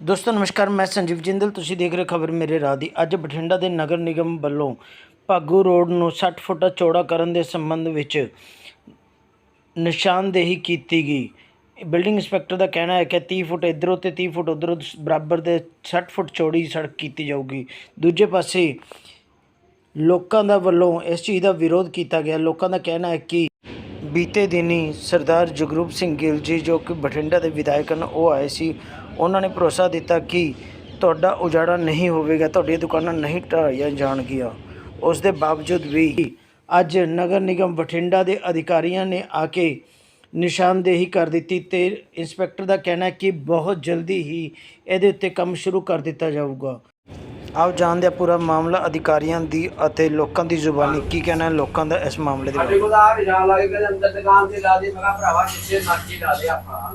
ਦੋਸਤੋ, ਨਮਸਕਾਰ, ਮੈਂ ਸੰਜੀਵ ਜਿੰਦਲ। ਤੁਸੀਂ ਦੇਖ ਰਹੇ ਖਬਰ ਮੇਰੇ ਰਾਹ ਦੀ। ਅੱਜ ਬਠਿੰਡਾ ਦੇ ਨਗਰ ਨਿਗਮ ਵੱਲੋਂ ਭਾਗੂ ਰੋਡ ਨੂੰ 60 ਫੁੱਟ ਚੌੜਾ ਕਰਨ ਦੇ ਸੰਬੰਧ ਵਿੱਚ ਨਿਸ਼ਾਨਦੇਹੀ ਕੀਤੀ ਗਈ। ਬਿਲਡਿੰਗ ਇੰਸਪੈਕਟਰ ਦਾ ਕਹਿਣਾ ਹੈ ਕਿ 30 ਫੁੱਟ ਇਧਰੋਂ ਤੇ 30 ਫੁੱਟ ਉਧਰੋਂ ਬਰਾਬਰ ਦੇ 60 ਫੁੱਟ ਚੌੜੀ ਸੜਕ ਕੀਤੀ ਜਾਊਗੀ। ਦੂਜੇ ਪਾਸੇ ਲੋਕਾਂ ਦਾ ਵੱਲੋਂ ਇਸ ਚੀਜ਼ ਦਾ ਵਿਰੋਧ ਕੀਤਾ ਗਿਆ। ਲੋਕਾਂ ਦਾ ਕਹਿਣਾ ਹੈ ਕਿ ਬੀਤੇ ਦਿਨੀ ਸਰਦਾਰ ਜਗਰੂਪ ਸਿੰਘ ਗਿੱਲ ਜੀ, ਜੋ ਕਿ ਬਠਿੰਡਾ ਦੇ ਵਿਧਾਇਕ ਹਨ, ਉਹ ਆਏ ਸੀ। ਉਹਨਾਂ ਨੇ ਭਰੋਸਾ ਦਿੱਤਾ ਕਿ ਤੁਹਾਡਾ ਉਜਾੜਾ ਨਹੀਂ ਹੋਵੇਗਾ, ਤੁਹਾਡੀਆਂ ਦੁਕਾਨਾਂ ਨਹੀਂ ਢਾਈਆਂ ਜਾਣਗੀਆਂ। ਉਸ ਦੇ ਬਾਵਜੂਦ ਵੀ ਅੱਜ ਨਗਰ ਨਿਗਮ ਬਠਿੰਡਾ ਦੇ ਅਧਿਕਾਰੀਆਂ ਨੇ ਆ ਕੇ ਨਿਸ਼ਾਨਦੇਹੀ ਕਰ ਦਿੱਤੀ ਤੇ ਇੰਸਪੈਕਟਰ ਦਾ ਕਹਿਣਾ ਹੈ ਕਿ ਬਹੁਤ ਜਲਦੀ ਹੀ ਇਹਦੇ ਉੱਤੇ ਕੰਮ ਸ਼ੁਰੂ ਕਰ ਦਿੱਤਾ ਜਾਊਗਾ। ਆਓ ਜਾਣਦੇ ਹਾਂ ਪੂਰਾ ਮਾਮਲਾ ਅਧਿਕਾਰੀਆਂ ਦੀ ਅਤੇ ਲੋਕਾਂ ਦੀ ਜ਼ੁਬਾਨੀ। ਕੀ ਕਹਿਣਾ ਹੈ ਲੋਕਾਂ ਦਾ ਇਸ ਮਾਮਲੇ ਦੇ ਬਾਰੇ? ਸਾਡੇ ਕੋਲ ਆ ਨਿਸ਼ਾਨ ਲਾ ਕੇ ਅੰਦਰ ਦੁਕਾਨ ਤੇ ਲਾ ਦੇ, ਮੈਂ ਭਰਾਵਾ, ਜਿੱਥੇ ਮਰਜ਼ੀ ਲਾ ਦੇ ਆਪਾਂ।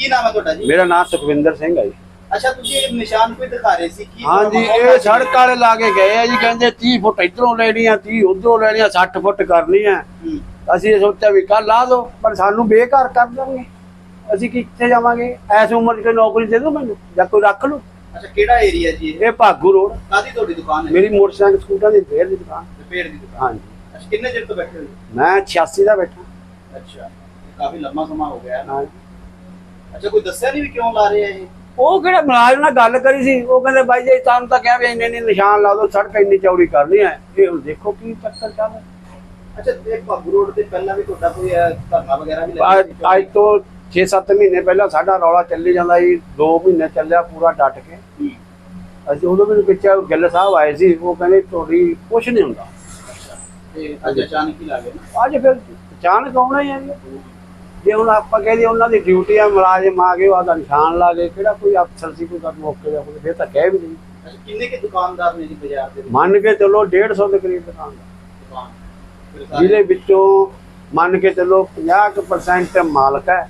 ਕੀ ਨਾਮ ਹੈ ਤੁਹਾਡਾ ਜੀ? ਮੇਰਾ ਨਾਮ ਸੁਖਵਿੰਦਰ ਸਿੰਘ ਹੈ ਜੀ। ਅੱਛਾ ਤੁਸੀਂ ਇਹ ਨਿਸ਼ਾਨ ਕੋਈ ਦਿਖਾ ਰਹੇ ਸੀ ਕੀ ਹਾਂਜੀ ਇਹ ਸੜਕ ਵਾਲੇ ਲਾ ਕੇ ਗਏ ਆ ਜੀ ਕਹਿੰਦੇ 30 ਫੁੱਟ ਇਧਰੋਂ ਲੈਣੀ ਆ 30 ਉਧਰੋਂ ਲੈਣੀ ਆ 60 ਫੁੱਟ ਕਰਨੀ ਆ। ਅਸੀਂ ਇਹ ਸੋਚਿਆ ਵੀ ਕੱਲ ਲਾ ਦੋ ਪਰ ਸਾਨੂੰ ਬੇਕਾਰ ਕਰ ਦਾਂਗੇ ਅਸੀਂ ਕਿੱਥੇ ਜਾਵਾਂਗੇ? ਐਸ ਉਮਰ 'ਚ ਨੌਕਰੀ ਦੇ ਦੋ ਮੈਨੂੰ ਜਾਂ ਕੋਈ ਰੱਖ ਲਓ। ਅੱਛਾ ਕਿਹੜਾ ਏਰੀਆ ਜੀ ਇਹ? ਇਹ ਭਾਗੂ ਰੋਡ। ਕਾਦੀ ਤੁਹਾਡੀ ਦੁਕਾਨ ਹੈ? ਮੇਰੀ ਮੋਟਰਸਾਈਕਲ ਸਕੂਟਰ ਦੀ ਫੇਰ ਦੀ ਦੁਕਾਨ। ਰਿਪੇਅਰ ਦੀ ਦੁਕਾਨ। ਹਾਂਜੀ। ਅੱਛਾ ਕਿੰਨੇ ਚਿਰ ਤੋਂ ਬੈਠੇ ਹੋ? ਮੈਂ 86 ਦਾ ਬੈਠਾ। ਅੱਛਾ ਕਾਫੀ ਲੰਮਾ ਸਮਾਂ ਹੋ ਗਿਆ। ਹੈ ਅੱਛਾ ਕੋਈ ਦੱਸਿਆ ਨਹੀਂ ਵੀ ਕਿਉਂ ਲਾ ਰਹੇ ਆ ਇਹ? ਉਹ ਕਿਹੜੇ ਮੁਲਾਜ਼ਮ ਨਾਲ ਗੱਲ ਕਰੀ ਸੀ? ਉਹ ਕਹਿੰਦੇ ਬਾਈ ਜੀ ਤੁਹਾਨੂੰ ਤਾਂ ਕਿਹਾ ਵੀ ਇੰਨੇ ਇੰਨੇ ਨਿਸ਼ਾਨ ਲਾ ਦਿਓ ਸੜਕ ਇੰਨੀ ਚੌੜੀ ਕਰਨੀ ਹੈ ਇਹ ਹੁਣ ਦੇਖੋ ਕੀ ਚੱਕਰ ਚੱਲ ਰਿਹਾ। ਅੱਛਾ ਇਹ ਭਾਗੂ ਰੋਡ ਤੇ ਪਹਿਲਾਂ ਵੀ ਤੁਹਾਡਾ ਕੋਈ ਅਹ, ਧਰਨਾ ਵਗੈਰਾ ਵੀ ਲੱਗਿਆ ਅੱਜ ਅੱਜ ਤੋਂ 6-7 ਮਹੀਨੇ ਪਹਿਲਾਂ ਸਾਡਾ ਰੌਲਾ ਚੱਲੀ ਜਾਂਦਾ ਸੀ। 2 ਮਹੀਨੇ ਚੱਲਿਆ ਪੂਰਾ ਡਟ ਕੇ। ਹੂੰ। ਅਸੀਂ ਉਦੋਂ ਮੈਨੂੰ ਕਿਹਾ ਗਿੱਲ ਸਾਹਿਬ ਆਏ ਸੀ। ਉਹ ਕਹਿੰਦੇ ਤੁਹਾਡੀ ਕੁਝ ਨਹੀਂ ਹੁੰਦਾ। ਤੇ ਅੱਜ ਅਚਾਨਕ ਹੀ ਲਾ ਗਏ ਨਾ? ਅੱਜ ਫਿਰ ਅਚਾਨਕ ਆਉਣਾ ਹੀ ਹੈ ਜੀ। ਜੇ ਹੁਣ ਆਪਾਂ ਕਹਿੰਦੇ ਉਹਨਾਂ ਦੀ ਡਿਊਟੀ ਆ ਮੁਲਾਜ਼ਮ ਆ ਗਏ ਉਹਦਾ ਨਿਸ਼ਾਨ ਲਾ ਗਏ ਕਿਹੜਾ ਕੋਈ ਅਫਸਰ ਸੀ ਕੋਈ ਕਰ ਮੌਕੇ ਦਾ ਕੋਈ ਫਿਰ ਤਾਂ ਕਹਿ ਵੀ ਨਹੀਂ ਕਿੰਨੇ ਕੇ ਦੁਕਾਨਦਾਰ ਨੇ ਜੀ ਬਾਜ਼ਾਰ ਦੇ ਮੰਨ ਕੇ ਚੱਲੋ 150 ਦੇ ਕਰੀਬ ਦੁਕਾਨ ਦਾ ਦੁਕਾਨ। ਫਿਰ ਸਾਰੇ- ਜਿਹਦੇ ਵਿੱਚੋਂ ਮੰਨ ਕੇ ਚੱਲੋ 50% ਮਾਲਕ ਹੈ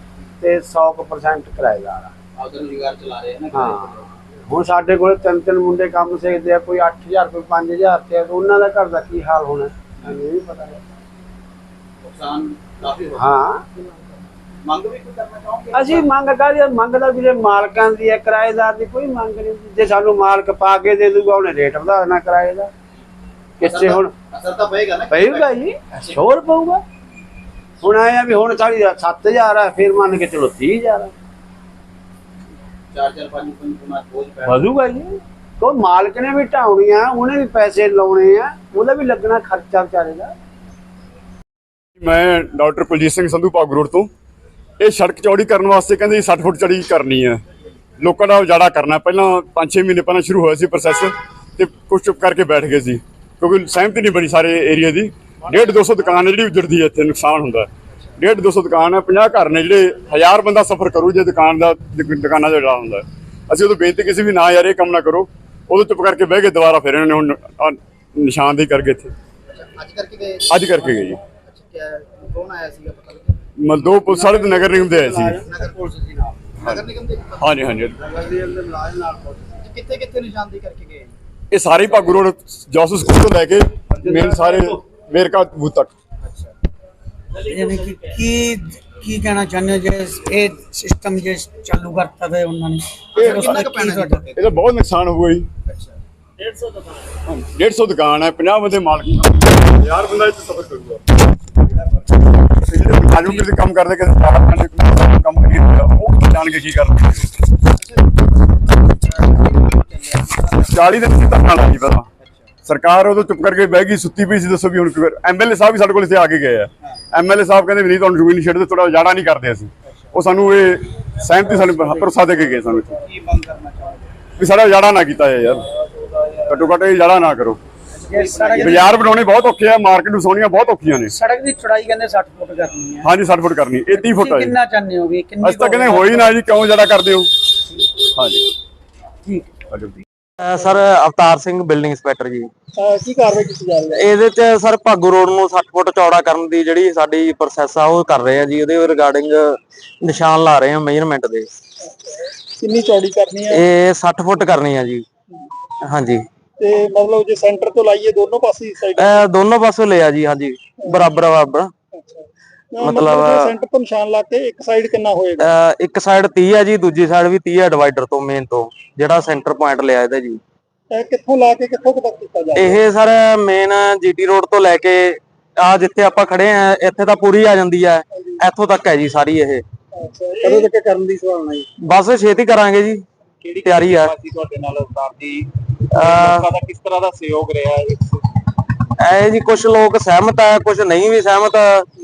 ਤੇ 100% ਕਿਰਾਏਦਾਰ ਆ। ਆਪਦਾ ਰੁਜ਼ਗਾਰ ਚਲਾ ਰਹੇ ਹਨ ਹਾਂ। ਹੁਣ ਸਾਡੇ ਕੋਲ ਤਿੰਨ ਤਿੰਨ ਮੁੰਡੇ ਕੰਮ ਸਿੱਖਦੇ ਆ ਕੋਈ 8000 ਕੋਈ 5000 ਤੇ ਉਹਨਾਂ ਦਾ ਘਰ ਦਾ ਕੀ ਹਾਲ ਹੋਣਾ ਇਹ ਨਹੀਂ ਪਤਾ ਹੈ। ਨੁਕਸਾਨ ਕਾਫੀ ਹਾਂ। ਮੰਗ ਵੀ ਕੋਈ ਕਰਨਾ ਚਾਹੋਗੇ? ਅਸੀਂ ਮੰਗ ਕਰਦੇ ਮੰਗ ਦਾ ਵੀਰੇ ਮਾਲਕਾਂ ਦੀ ਹੈ ਕਿਰਾਏਦਾਰ ਦੀ ਕੋਈ ਮੰਗ ਨਹੀਂ। ਜੇ ਸਾਨੂੰ ਮਾਲਕ ਪਾ ਕੇ ਦੇ ਦੂਗਾ ਉਹਨੇ ਰੇਟ ਵਧਾ ਦੇਣਾ ਕਿਰਾਏ ਦਾ। ਕਿਸੇ ਹੁਣ ਅਸਰ ਤਾਂ ਪਏਗਾ ਨਾ ਪਏਗਾ ਜੀ ਸ਼ੋਰ ਪਊਗਾ। ਹੁਣ ਆਇਆ ਵੀ ਹੁਣ ਸਾਡੀ 7000 ਆ ਫਿਰ ਮੰਨ ਕੇ ਚਲੋ 30000 ਆ। ਚਾਰ ਚਾਰ ਪੰਜ ਪੰਜ ਗੁਣਾ ਬੋਝ ਪੈ ਵਧੂਗਾ ਜੀ। ਕੋ ਮਾਲਕ ਨੇ ਵੀ ਢਾਉਣੀਆਂ ਉਹਨੇ ਵੀ ਪੈਸੇ ਲਾਉਣੇ ਆ ਉਹਦਾ ਵੀ ਲੱਗਣਾ ਖਰਚਾ ਵਿਚਾਰੇ ਦਾ। ਮੈਂ ਡਾਕਟਰ ਕੁਲਜੀਤ ਸਿੰਘ ਸੰਧੂ ਭਾਗੂ ਰੋਡ ਤੋਂ। ਇਹ ਸੜਕ ਚੌੜੀ ਕਰਨ ਵਾਸਤੇ ਕਹਿੰਦੇ 60 ਫੁੱਟ ਚੜੀ ਕਰਨੀ ਹੈ। ਲੋਕਾਂ ਦਾ ਉਜਾੜਾ ਕਰਨਾ। ਪਹਿਲਾਂ 5-6 ਮਹੀਨੇ ਪਹਿਲਾਂ ਸ਼ੁਰੂ ਹੋਇਆ ਸੀ ਪ੍ਰੋਸੈਸ ਤੇ ਕੁਝ ਚੁੱਪ ਕਰਕੇ ਬੈਠ ਗਏ ਸੀ। ਕਿਉਂਕਿ ਸਹਿਮਤੀ ਨਹੀਂ ਬਣੀ ਸਾਰੇ ਏਰੀਆ ਦੀ। 1.5 200 ਦੁਕਾਨ ਜਿਹੜੀ ਉਜੜਦੀ ਹੈ ਇੱਥੇ ਨੁਕਸਾਨ ਹੁੰਦਾ ਹੈ। 1.5 200 ਦੁਕਾਨ ਹੈ 50 ਘਰ ਨੇ ਜਿਹੜੇ ਹਜ਼ਾਰ ਬੰਦਾ ਸਫਰ ਕਰੂ ਜੇ ਦੁਕਾਨ ਦਾ ਦੁਕਾਨਾਂ ਦਾ ਉਜਾੜਾ ਹੁੰਦਾ। ਅਸੀਂ ਉਦੋਂ ਬੇਨਤੀ ਕਿਸੇ ਵੀ ਨਾ ਯਾਰ ਇਹ ਕੰਮ ਨਾ ਕਰੋ। ਉਦੋਂ ਚੁੱਪ ਕਰਕੇ ਬਹਿ ਗਏ ਦੁਬਾਰਾ ਫਿਰ ਇਹਨਾਂ ਨੇ ਹੁਣ ਨਿਸ਼ਾਨਦੇਹੀ ਕਰ ਗਏ ਇੱਥੇ। ਅੱਜ ਕਰਕੇ ਗਏ ਅੱਜ ਕਰਕੇ ਗਏ ਜੀ। ਕੌਣ ਆਇਆ ਸੀਗਾ ਪਤਾ ਦੋ ਪੁਲਿਸ ਵਾਲੇ ਤੇ ਨਗਰ ਨਿਗਮ ਦੇ ਆਏ ਸੀ। ਨਗਰ ਪੁਲਿਸ ਸੀ ਨਾਲ। ਨਗਰ ਨਿਗਮ ਦੇ ਹਾਂਜੀ ਹਾਂਜੀ। ਕਿੱਥੇ ਕਿੱਥੇ ਨਿਸ਼ਾਨਦੇਹੀ ਕਰਕੇ ਗਏ? ਇਹ ਸਾਰੇ ਭਾਗੂ ਰੋਡ ਜੋਸੂ ਸਕੂਲ ਤੋਂ ਲੈ ਕੇ ਮੇਨ ਸਾਰੇ ਵੇਰਕਾ ਬੂਥ ਤੱਕ। ਯਾਨੀ ਕਿ ਕੀ ਕੀ ਕਹਿਣਾ ਚਾਹੁੰਦੇ ਹੋ ਜੇ ਇਹ ਸਿਸਟਮ ਜੇ ਚਾਲੂ ਕਰਤਾ ਤੇ ਉਹਨਾਂ ਨੇ? ਉਸ ਕਿੰਨਾ ਦਾ ਕੁ ਪੈਣਾ ਤੁਹਾਡਾ? ਇਹਦਾ ਬਹੁਤ ਨੁਕਸਾਨ ਹੋਊਗਾ ਜੀ। ਅੱਛਾ। 150 ਦੁਕਾਨ ਹੈ 50 ਬੰਦੇ ਮਾਲਕ। ਯਾਰ ਬੰਦਾ ਇੱਥੇ ਸਫਰ ਕਰੂਗਾ। ਜਿਹੜੇ ਕੰਮ ਕਰਦੇ ਕਿ ਕੰਮ ਉਹ ਜਾਣ ਕੇ ਕੀ ਕਰਨਗੇ। 40 ਦਿਨ ਤੱਕ ਧਰਨਾ ਲਾਈ ਪਹਿਲਾਂ। ਸਰਕਾਰ ਉਦੋਂ ਚੁੱਪ ਕਰਕੇ ਬਹਿ ਗਈ ਸੁੱਤੀ ਪਈ ਸੀ ਦੱਸੋ ਵੀ ਹੁਣ ਕੀ ਐਮਐਲਏ ਸਾਹਿਬ ਵੀ ਸਾਡੇ ਕੋਲ ਇੱਥੇ ਆ ਕੇ ਗਏ ਆ। ਐਮਐਲਏ ਸਾਹਿਬ ਕਹਿੰਦੇ ਵੀ ਨਹੀਂ ਤੁਹਾਨੂੰ ਜ਼ਮੀਨ ਨਹੀਂ ਛੱਡਦੇ ਥੋੜਾ ਉਜਾੜਾ ਨਹੀਂ ਕਰਦੇ ਅਸੀਂ। ਉਹ ਸਾਨੂੰ ਇਹ ਸਹਿਮਤੀ ਸਾਨੂੰ ਭਰੋਸਾ ਦੇ ਕੇ ਗਏ ਸਾਨੂੰ ਇੱਥੇ। ਵੀ ਸਾਡਾ ਉਜਾੜਾ ਨਾ ਕੀਤਾ ਯਾਰ। ਘੱਟੋ ਘੱਟ ਇਹ ਨਾ ਕਰੋ। ਬਾਜ਼ਾਰ ਬਣਾਉਣੇ ਬਹੁਤ ਔਖੇ ਆ ਮਾਰਕੀਟ ਨੂੰ ਸੋਹਣੀਆਂ ਬਹੁਤ ਔਖੀਆਂ ਨੇ। ਸੜਕ ਦੀ ਚੌੜਾਈ ਕਹਿੰਦੇ 60 ਫੁੱਟ ਕਰਨੀ ਹੈ। ਹਾਂਜੀ 60 ਫੁੱਟ ਕਰਨੀ ਇਹ 30 ਫੁੱਟ ਜੀ। ਕਿੰਨਾ ਚਾਹੁੰਦੇ ਹੋ ਵੀ ਕਿੰਨੀ ਅਸੀਂ ਤਾਂ ਕਹਿੰਦੇ ਹੋਈ ਨਾ ਜੀ ਕਿਉਂ ਜ਼ਿਆਦਾ ਕਰਦੇ ਹੋ? ਹਾਂਜੀ। ਠੀਕ। Sir Avtar Singh building inspector ji. ਕੀ ਕਾਰਵਾਈ ਕੀਤੀ ਜਾ ਰਹੀ ਹੈ? ਇਹਦੇ ਚ ਸਰ ਭਾਗੂ ਰੋਡ ਨੂੰ 60 ਫੁੱਟ ਚੌੜਾ ਕਰਨ ਦੀ ਜਿਹੜੀ ਸਾਡੀ ਪ੍ਰੋਸੈਸ ਆ ਉਹ ਕਰ ਰਹੇ ਆ ਜੀ। ਉਹਦੇ ਰਿਗਾਰਡਿੰਗ ਨਿਸ਼ਾਨ ਲਾ ਰਹੇ ਆ ਮੇਜਰਮੈਂਟ ਦੇ। ਕਿੰਨੀ ਚੌੜੀ ਕਰਨੀ ਹੈ? ਇਹ 60 ਫੁੱਟ ਕਰਨੀ ਆ ਜੀ। ਹਾਂਜੀ। ਤੇ ਮਤਲਬ ਜੇ ਸੈਂਟਰ ਤੋਂ ਲਾਈਏ ਦੋਨੋਂ ਪਾਸੇ ਸਾਈਡ ਇਹ ਦੋਨੋਂ ਪਾਸੋਂ ਲਿਆ ਜੀ ਹਾਂਜੀ। ਬਰਾਬਰ ਬਰਾਬਰ। ਮਤਲਬ ਸੈਂਟਰ ਤੋਂ ਨਿਸ਼ਾਨ ਲਾ ਕੇ ਇੱਕ ਸਾਈਡ ਕਿੰਨਾ ਹੋਏਗਾ? ਇੱਕ ਸਾਈਡ 30 ਹੈ ਜੀ ਦੂਜੀ ਸਾਈਡ ਵੀ 30 ਹੈ ਡਿਵਾਈਡਰ ਤੋਂ ਮੇਨ ਤੋਂ ਜਿਹੜਾ ਸੈਂਟਰ ਪੁਆਇੰਟ ਲਿਆ ਇਹਦਾ ਜੀ। ਇਹ ਕਿੱਥੋਂ ਲਾ ਕੇ ਕਿੱਥੋਂ ਕੁ ਤੱਕ ਕੀਤਾ ਜਾ ਇਹ ਸਰ ਮੇਨ ਜੀਟੀ ਰੋਡ ਤੋਂ ਲੈ ਕੇ ਆ ਜਿੱਥੇ ਆਪਾਂ ਖੜੇ ਆ ਇੱਥੇ ਤਾਂ ਪੂਰੀ ਆ ਜਾਂਦੀ ਹੈ ਇੱਥੋਂ ਤੱਕ ਹੈ ਜੀ ਸਾਰੀ ਇਹ। ਕਦੋਂ ਤੱਕ ਕਰਨ ਦੀ ਸਵਾਲਣਾ ਜੀ ਬਸ ਛੇਤੀ ਕਰਾਂਗੇ ਜੀ। ਕਿਹੜੀ ਤਿਆਰੀ ਆ। ਤੁਹਾਡੇ ਨਾਲ ਉਸਤਾਦ ਜੀ? ਲੋਕਾਂ ਦਾ ਕਿਸ ਤਰ੍ਹਾਂ ਦਾ ਸਹਿਯੋਗ ਰਿਹਾ ਹੈ ਐ ਜੀ ਕੁਝ ਲੋਕ ਸਹਿਮਤ ਹੈ ਕੁਝ ਨਹੀਂ ਵੀ ਸਹਿਮਤ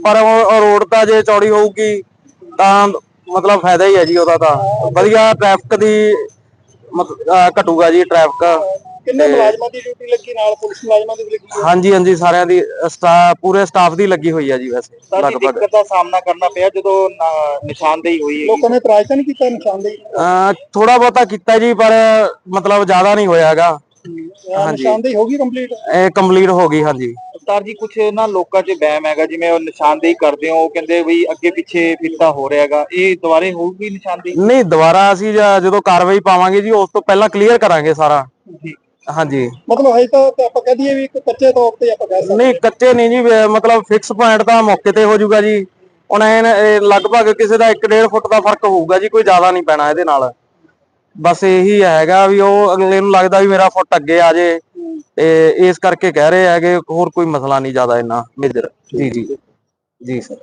ਪਰ ਉਹ ਰੋਡ ਤਾਂ ਜੇ ਚੌੜੀ ਹੋਊਗੀ ਤਾਂ ਮਤਲਬ ਫਾਇਦਾ ਹੀ ਹੈ ਜੀ ਉਹਦਾ ਤਾਂ। ਵਧੀਆ ਟ੍ਰੈਫਿਕ ਦੀ ਘਟੂਗਾ ਜੀ ਟ੍ਰੈਫਿਕ ਕਿੰਨੇ ਮੁਲਾਜ਼ਮਾਂ ਦੀ ਡਿਊਟੀ ਲੱਗੀ ਨਾਲ ਪੁਲਿਸ ਮੁਲਾਜ਼ਮਾਂ ਦੀ ਵੀ ਲੱਗੀ ਹਾਂਜੀ ਹਾਂਜੀ ਸਾਰਿਆਂ ਦੀ ਸਟਾਫ ਪੂਰੇ ਸਟਾਫ ਦੀ ਲੱਗੀ ਹੋਈ ਹੈ ਜੀ ਵੈਸੇ ਸਾਡੀ ਲਗਭਗ। ਦਿੱਕਤ ਦਾ ਸਾਹਮਣਾ ਕਰਨਾ ਪਿਆ ਜਦੋਂ ਨਾ- ਨਿਸ਼ਾਨਦੇਹੀ ਹੋਈ ਹੈ ਲੋਕਾਂ ਨੇ ਇਤਰਾਜ਼ ਤਾਂ ਨਹੀਂ ਕੀਤਾ ਨਿਸ਼ਾਨਦੇਹੀ? ਥੋੜਾ ਬਹੁਤਾ ਕੀਤਾ ਜੀ ਪਰ ਮਤਲਬ ਜ਼ਿਆਦਾ ਨਹੀਂ ਹੋਇਆ ਹੈਗਾ। ਹਾਂਜੀ। ਨਿਸ਼ਾਨਦੇਹੀ ਹੋ ਗਈ ਕੰਪਲੀਟ ਇਹ ਕੰਪਲੀਟ ਹੋ ਗਈ ਹਾਂਜੀ। ਉਸਤਾਦ ਜੀ ਕੁਝ ਨਾ ਲੋਕਾਂ 'ਚ ਵਹਿਮ ਹੈਗਾ ਜਿਵੇਂ ਉਹ ਨਿਸ਼ਾਨਦੇਹੀ ਕਰਦੇ ਹੋ ਉਹ ਕਹਿੰਦੇ ਵੀ ਅੱਗੇ ਪਿੱਛੇ ਫਿੱਤਾ ਹੋ ਰਿਹਾ ਹੈਗਾ। ਇਹ ਦੁਬਾਰੇ ਹੋਊਗੀ ਨਿਸ਼ਾਨਦੇਹੀ? ਨਹੀਂ ਦੁਬਾਰਾ ਅਸੀਂ ਜ- ਜਦੋਂ ਕਾਰਵਾਈ ਪਾਵਾਂਗੇ ਜੀ ਉਸ ਤੋਂ ਪਹਿਲਾਂ ਕਲੀਅਰ ਕਰਾਂਗੇ ਸਾਰਾ। ਹਾਂਜੀ। ਮਤਲਬ ਹਜੇ ਤਾਂ ਆਪਾਂ ਕਹਿ ਦਈਏ ਵੀ ਇੱਕ ਕੱਚੇ ਤੌਰ ਤੇ ਆਪਾਂ ਕਹਿ ਸਕਦੇ ਨਹੀਂ ਕੱਚੇ ਨਹੀਂ ਜੀ ਵੇ- ਮਤਲਬ ਫਿਕਸ ਪੁਆਇੰਟ ਤਾਂ ਮੌਕੇ ਤੇ ਹੋ ਜਾਊਗਾ ਜੀ। ਹੁਣ ਇਹ ਲਗਭਗ ਕਿਸੇ ਦਾ 1.5 ਫੁੱਟ ਦਾ ਫ਼ਰਕ ਹੋਊਗਾ ਜੀ ਕੋਈ ਜ਼ਿਆਦਾ ਨਹੀਂ ਪੈਣਾ ਇਹਦੇ ਨਾਲ। ਬਸ ਇਹੀ ਹੈਗਾ ਵੀ ਉਹ ਅਗਲੇ ਨੂੰ ਲੱਗਦਾ ਵੀ ਮੇਰਾ ਫੁੱਟ ਅੱਗੇ ਆ ਜੇ। ਤੇ ਇਸ ਕਰਕੇ ਕਹਿ ਰਹੇ ਹੈਗੇ ਹੋਰ ਕੋਈ ਮਸਲਾ ਨਹੀਂ ਜ਼ਿਆਦਾ ਇੰਨਾ ਮੇਜਰ। ਜੀ ਜੀ। ਜੀ ਸਰ।